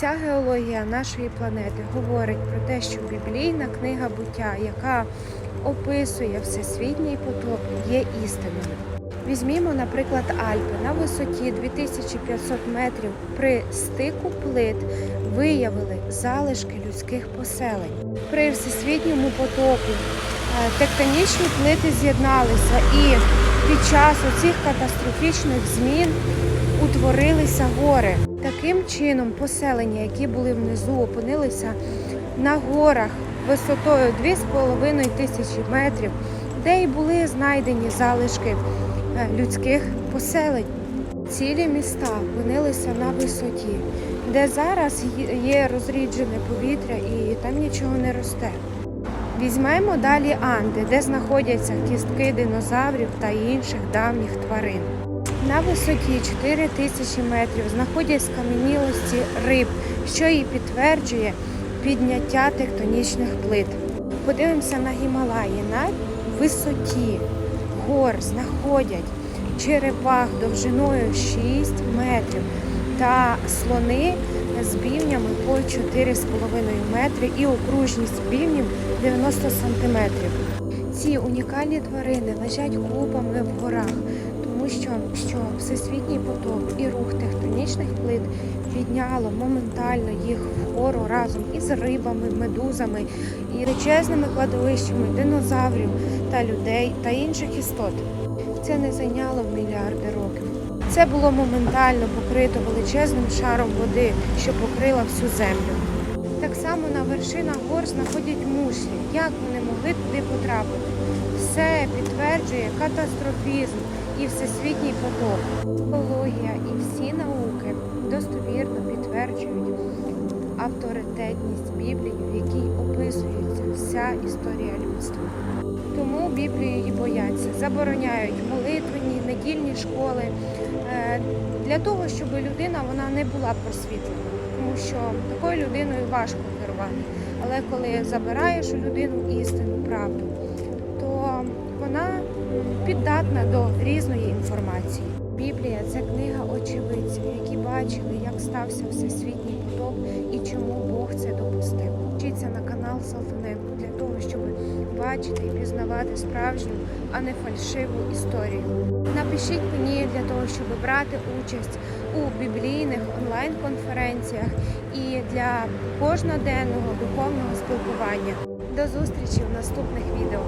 Вся геологія нашої планети говорить про те, що біблійна книга буття, яка описує всесвітній потоп, є істинною. Візьмімо, наприклад, Альпи на висоті 2500 метрів при стику плит виявили залишки людських поселень. При всесвітньому потопі е, тектонічні плити з'єдналися і під час оцих катастрофічних змін утворилися гори. Таким чином, поселення, які були внизу, опинилися на горах висотою 2,5 тисячі метрів, де й були знайдені залишки е, людських поселень. Цілі міста опинилися на висоті, де зараз є- є розріджене повітря і там нічого не росте. Візьмемо далі Анди, де знаходяться кістки динозаврів та інших давніх тварин. На висоті 4 тисячі метрів знаходяться кам'янілості риб, що і підтверджує підняття тектонічних плит. Подивимося на Гімалаї. На висоті гор знаходять черепах довжиною 6 метрів та слони з бівнями по 4,5 метри і окружність бівнів 90 сантиметрів. Ці унікальні тварини лежать купами в горах, що, що всесвітній потоп і рух тектонічних плит підняло моментально їх вгору разом із рибами, медузами і величезними кладовищами динозаврів та людей та інших істот. Це не зайняло мільярди років. Це було моментально покрито величезним шаром води, що покрила всю землю. Так само на вершинах гор знаходять мушлі. Як вони могли туди потрапити? Все підтверджує катастрофізм і всесвітній поток. Екологія і всі науки достовірно підтверджують авторитетність Біблії, в якій описується вся історія людства. Тому Біблію її бояться, забороняють молитвені, недільні школи е, для того, щоб людина вона не була просвітлена, тому що такою людиною важко керувати. Але коли забираєш людину істину, піддатна до різної інформації. Біблія це книга очевидців, які бачили, як стався всесвітній потоп і чому Бог це допустив. Вчіться на канал Салтаненко для того, щоб бачити і пізнавати справжню, а не фальшиву історію. Напишіть мені для того, щоб брати участь у біблійних онлайн-конференціях і для кожноденного духовного спілкування. До зустрічі в наступних відео.